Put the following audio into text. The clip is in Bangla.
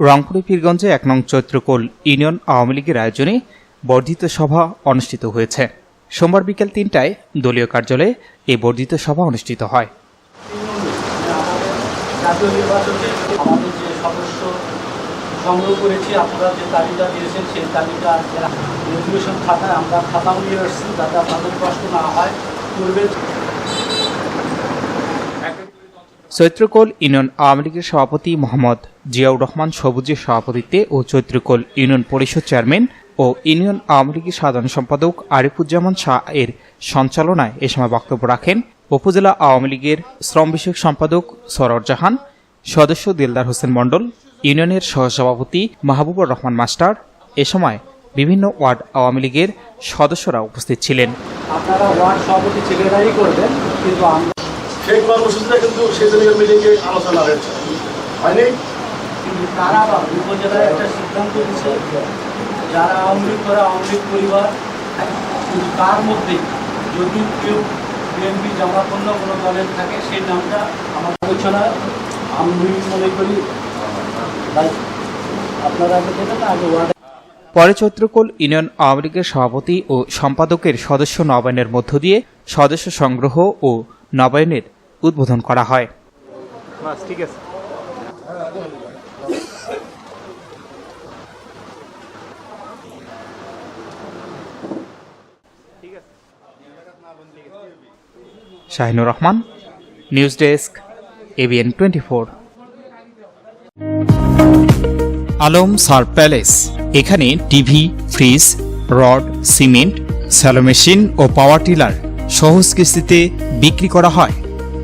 রংপুরে পীরগঞ্জে এক নং চৈত্রকোল ইউনিয়ন আওয়ামী লীগের আয়োজনে বর্ধিত সভা অনুষ্ঠিত হয়েছে। সোমবার বিকেল তিনটায় দলীয় কার্যালয়ে এই বর্ধিত সভা অনুষ্ঠিত হয়। সংগ্রহ করেছি, আপনারা যে তালিকা দিয়েছেন, সেই তালিকা রেজুলেশন খাতায় আমরা যাতে আপনাদের কষ্ট না হয়। পূর্বে চৈত্রকোল ইউনিয়ন আওয়ামী লীগের সভাপতি মোহাম্মদ জিয়াউর রহমান সবুজের সভাপতিত্বে ও চৈত্রকোল ইউনিয়ন পরিষদ চেয়ারম্যান ও ইউনিয়ন আওয়ামী লীগের সাধারণ সম্পাদক আরিফুজ্জামান শাহ এর সঞ্চালনায় এ সময় বক্তব্য রাখেন। উপজেলা আওয়ামী লীগের শ্রম বিষয়ক সম্পাদক সরর জাহান, সদস্য দিলদার হোসেন মণ্ডল, ইউনিয়নের সহসভাপতি মাহবুবুর রহমান মাস্টার, এ সময় বিভিন্ন ওয়ার্ড আওয়ামী লীগের সদস্যরা উপস্থিত ছিলেন। আপনারা ওয়ার্ড সভাপতি ছেলেরাই করবেন, কিন্তু সেই কর্মসূচিটা কিন্তু সেদিনের মিটিংয়ে আলোচনা হয়েছে। হয়নি? কিন্তু তারা বা উপজেলায় একটা সিদ্ধান্ত দিচ্ছে যারা আওয়ামী লীগ করে আওয়ামী লীগ পরিবার কিন্তু তার মধ্যে যদি কেউ বিএনপি কোনো দলের থাকে সেই নামটা আমার আলোচনা আমি মনে করি আপনারা আগে ওয়ার্ডে পরে চৈত্রকোল ইউনিয়ন আওয়ামী লীগের সভাপতি ও সম্পাদকের সদস্য নবায়নের মধ্য দিয়ে সদস্য সংগ্রহ ও নবায়নের উদ্বোধন করা হয়। ঠিক আছে। Shahinur Rahman news desk ABN twenty four. Alam সার প্যালেস এখানে TV fridge rod cement shallow machine ও পাওয়ার টিলার সহজ কিস্তিতে বিক্রি করা হয়।